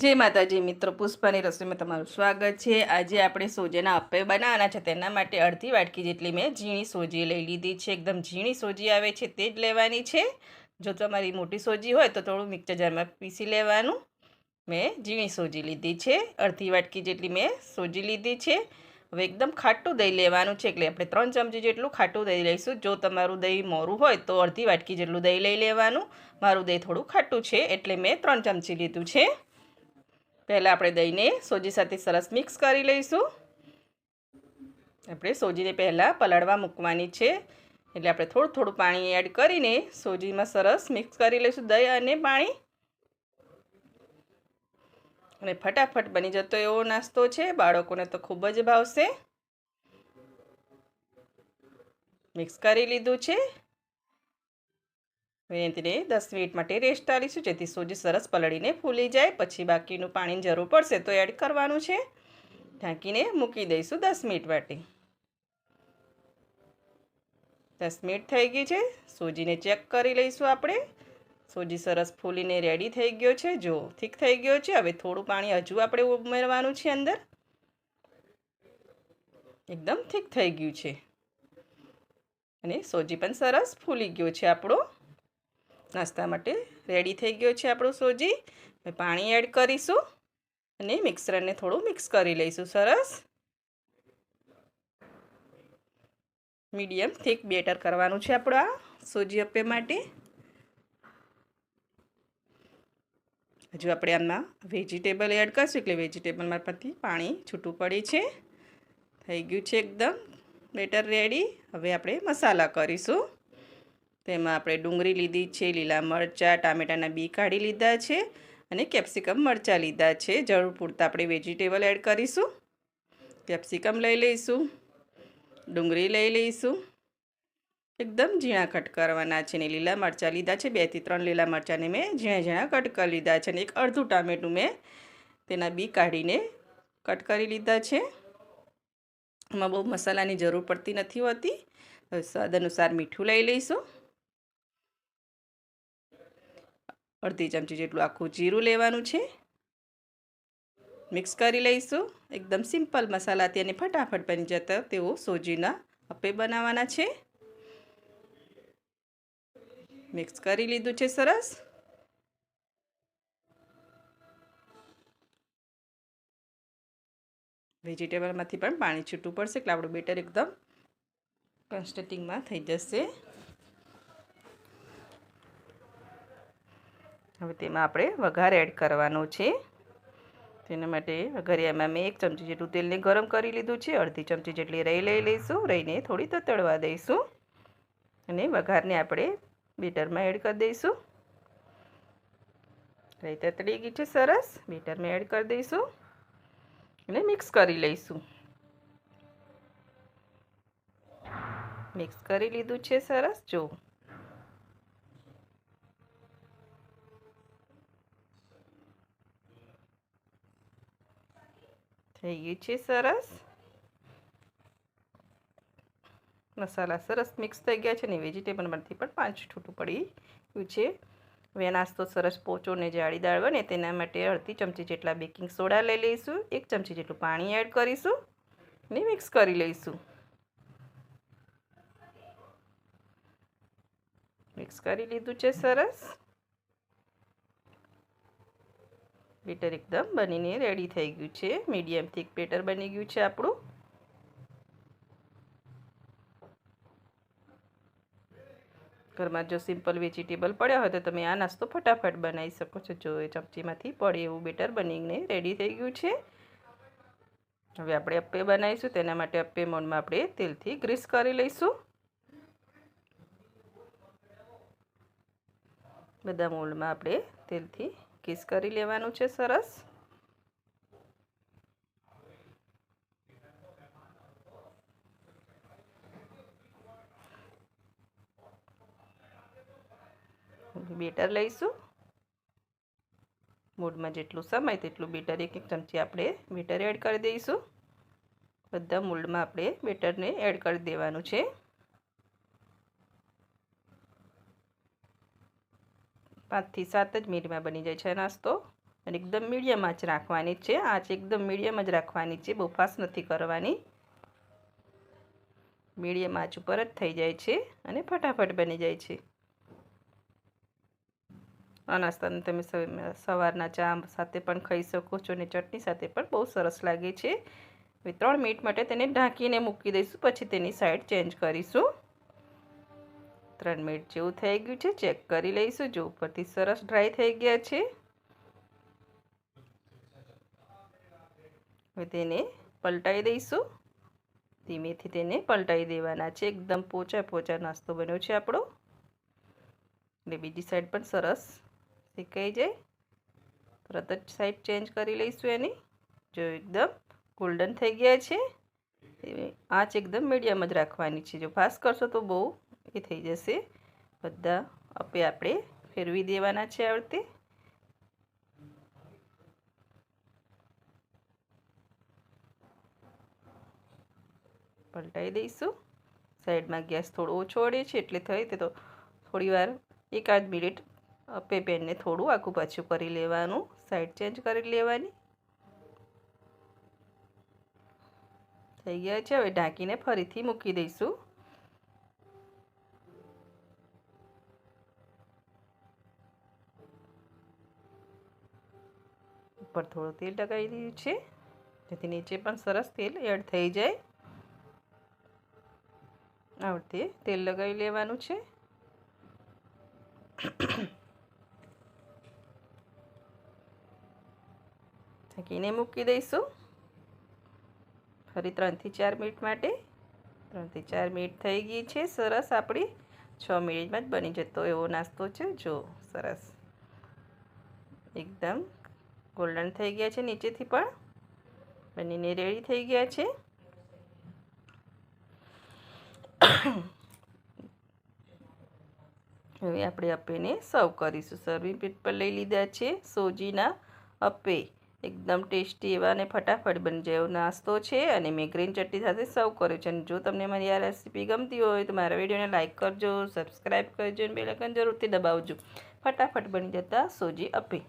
જય માતાજી, મિત્રો. પુષ્પાની રસોઈમાં તમારું સ્વાગત છે. આજે આપણે સોજીના અપ્પે બનાવવાના છે. તેના માટે અડધી વાટકી જેટલી મેં ઝીણી સોજી લઈ લીધી છે. એકદમ ઝીણી સોજી આવે છે તે જ લેવાની છે. જો તમારી મોટી સોજી હોય તો થોડું મિક્સર જારમાં પીસી લેવાનું. મેં ઝીણી સોજી લીધી છે. અડધી વાટકી જેટલી મેં સોજી લીધી છે. હવે એકદમ ખાટું દહીં લેવાનું છે. એટલે આપણે ત્રણ ચમચી જેટલું ખાટું દહીં લઈશું. જો તમારું દહીં મોરું હોય તો અડધી વાટકી જેટલું દહીં લઈ લેવાનું. મારું દહીં થોડું ખાટું છે. એટલે મેં ત્રણ ચમચી લીધું છે. પહેલાં આપણે દહીંને સોજી સાથે સરસ મિક્સ કરી લઈશું. આપણે સોજીને પહેલાં પલાળવા મૂકવાની છે. એટલે આપણે થોડું થોડું પાણી એડ કરીને સોજીમાં સરસ મિક્સ કરી લઈશું દહીં અને પાણી. અને ફટાફટ બની જતો એવો નાસ્તો છે. બાળકોને તો ખૂબ જ ભાવશે. મિક્સ કરી લીધું છે. હવે તેને દસ મિનિટ માટે રેસ્ટ આવીશું જેથી સોજી સરસ પલળીને ફૂલી જાય. પછી બાકીનું પાણીની જરૂર પડશે તો એડ કરવાનું છે. ઢાંકીને મૂકી દઈશું દસ મિનિટ માટે. દસ મિનિટ થઈ ગઈ છે. સોજીને ચેક કરી લઈશું આપણે. સોજી સરસ ફૂલીને રેડી થઈ ગયો છે. જો ઠીક થઈ ગયો છે, હવે થોડું પાણી હજુ આપણે ઉમેરવાનું છે અંદર. એકદમ ઠીક થઈ ગયું છે. અને સોજી પણ સરસ ફૂલી ગયો છે આપણો. નાસ્તા માટે રેડી થઈ ગયો છે આપણું સોજી. હવે પાણી એડ કરીશું અને મિક્સરને થોડું મિક્સ કરી લઈશું. સરસ. મીડિયમ થીક બેટર કરવાનું છે આપણું આ સોજી અપ્પે માટે. હજુ આપણે આમાં વેજીટેબલ એડ કરીશું એટલે વેજીટેબલમાંથી પાણી છૂટું પડે છે. થઈ ગયું છે એકદમ બેટર રેડી હવે આપણે મસાલા કરીશું. તેમાં આપણે ડુંગળી લીધી છે, લીલા મરચાં, ટામેટાના બી કાઢી લીધા છે અને કેપ્સિકમ મરચાં લીધા છે. જરૂર પૂરતા આપણે વેજીટેબલ એડ કરીશું. કેપ્સિકમ લઈ લઈશું, ડુંગળી લઈ લઈશું. એકદમ ઝીણા કટ કરવાના છે ને લીલા મરચાં લીધા છે. બેથી ત્રણ લીલા મરચાંને મેં ઝીણા ઝીણા કટ કરી લીધા છે અને એક અડધું ટામેટું મેં તેના બી કાઢીને કટ કરી લીધા છે. એમાં બહુ મસાલાની જરૂર પડતી નથી હોતી. સ્વાદ અનુસાર મીઠું લઈ લઈશું. અડધી ચમચી જેટલું આખું જીરું લેવાનું છે. મિક્સ કરી લઈશું. એકદમ સિમ્પલ મસાલાથી અને ફટાફટ બની જતા તેઓ સોજીના અપે બનાવવાના છે. મિક્સ કરી લીધું છે સરસ. વેજીટેબલમાંથી પણ પાણી છૂટું પડશે એટલે આપણું બેટર એકદમ કન્સ્ટન્ટિંગમાં થઈ જશે. હવે તેમાં આપણે વઘાર એડ કરવાનો છે. તેના માટે વઘારિયામાં મેં એક ચમચી જેટલું તેલને ગરમ કરી લીધું છે. અડધી ચમચી જેટલી રહી લઈ લઈશું. રહીને થોડી તતડવા દઈશું. અને વઘારને આપણે બેટરમાં એડ કરી દઈશું. રહી તતડી ગઈ છે સરસ. બેટરમાં એડ કરી દઈશું. અને મિક્સ કરી લઈશું. મિક્સ કરી લીધું છે સરસ. જો થઈ ગયું છે સરસ મસાલા સરસ મિક્સ થઈ ગયા છે ને વેજીટેબલમાંથી પણ પાંચ છૂટું પડી ગયું છે. હવે નાસ્તો સરસ પોચો ને જાળીદાર બને, તેના માટે અડધી ચમચી જેટલા બેકિંગ સોડા લઈ લઈશું, એક ચમચી જેટલું પાણી એડ કરીશું, ને મિક્સ કરી લઈશું. મિક્સ કરી લીધું છે સરસ. બેટર એકદમ બનીને રેડી થઈ ગયું છે. મીડિયમ થીક બેટર બની ગયું છે આપણું. ઘરમાં જો સિમ્પલ વેજીટેબલ પડ્યા હોય તો તમે આ નાસ્તો ફટાફટ બનાવી શકો છો. જો એ ચમચીમાંથી પડે એવું બેટર બનીને રેડી થઈ ગયું છે. હવે આપણે અપ્પે બનાવીશું. તેના માટે અપ્પે મોડમાં આપણે તેલથી ગ્રીસ કરી લઈશું. બધા મોલ્ડમાં આપણે તેલથી કિસ કરી લેવાનું છે સરસ? બેટર લઈશું. મૂડમાં જેટલું સમય તેટલું બેટર એક એક ચમચી આપણે બેટર એડ કરી દઈશું. બધા મૂળમાં આપણે બેટરને એડ કરી દેવાનું છે. પાંચથી સાત જ મિનિટમાં બની જાય છે નાસ્તો. અને એકદમ મીડિયમ આંચ રાખવાની છે. આંચ એકદમ મીડિયમ જ રાખવાની છે. બહુ ફાસ્ટ નથી કરવાની. મીડિયમ આંચ ઉપર જ થઈ જાય છે અને ફટાફટ બની જાય છે. આ નાસ્તાને તમે સવારના ચા સાથે પણ ખાઈ શકો છો અને ચટણી સાથે પણ બહુ સરસ લાગે છે. હવે ત્રણ મિનિટ માટે તેને ઢાંકીને મૂકી દઈશું. પછી તેની સાઈડ ચેન્જ કરીશું. ત્રણ મિનિટ જેવું થઈ ગયું છે, ચેક કરી લઈશું. જો ઉપરથી સરસ ડ્રાય થઈ ગયા છે. હવે તેને પલટાઈ દઈશું. ધીમેથી તેને પલટાઈ દેવાના છે. એકદમ પોચા પોચા નાસ્તો બન્યો છે આપણો. એટલે બીજી સાઈડ પણ સરસ શેકાઈ જાય. તરત જ સાઈડ ચેન્જ કરી લઈશું એની. જો એકદમ ગોલ્ડન થઈ ગયા છે. આંચ એકદમ મીડિયમ જ રાખવાની છે. જો ફાસ્ટ કરશો તો બહુ એ થઈ જશે. બધા અપે આપણે ફેરવી દેવાના છે આ રીતે પલટાઈ દઈશું. સાઈડમાં ગેસ થોડો ઓછો અડે છે એટલે થઈ તે તો થોડી વાર એકાદ મિનિટ અપે પેનને થોડું આખું પાછું કરી લેવાનું, સાઈડ ચેન્જ કરી લેવાની. થઈ ગયા છે. હવે ઢાંકીને ફરીથી મૂકી દઈશું. ઉપર થોડું તેલ લગાવી દીધું છે. જેથી નીચે પણ સરસ તેલ એડ થઈ જાય. આ તેલ લગાવી લેવાનું છે. ઢાંકીને મૂકી દઈશું. ફરી ત્રણથી ચાર મિનિટ માટે. ત્રણથી ચાર મિનિટ થઈ ગઈ છે. સરસ આપણી છ મિનિટમાં જ બની જતો એવો નાસ્તો છે. જો, સરસ. એકદમ ગોલ્ડન થઈ ગયા છે નીચેથી પણ. બનીને રેડી થઈ ગયા છે. હવે આપણે અપ્પેને સર્વ કરીશું. સર્વિંગ પ્લેટ પર લઈ લીધા છે સોજીના અપ્પે. એકદમ ટેસ્ટી એવા અને ફટાફટ બની જાય નાસ્તો છે અને મેં ગ્રીન ચટણી સાથે સર્વ કર્યો છે. અને જો તમને મારી આ રેસીપી ગમતી હોય તો મારા વિડીયોને લાઇક કરજો સબસ્ક્રાઈબ કરજો અને બેલકન જરૂરથી દબાવજો. ફટાફટ બની જતા સોજી અપે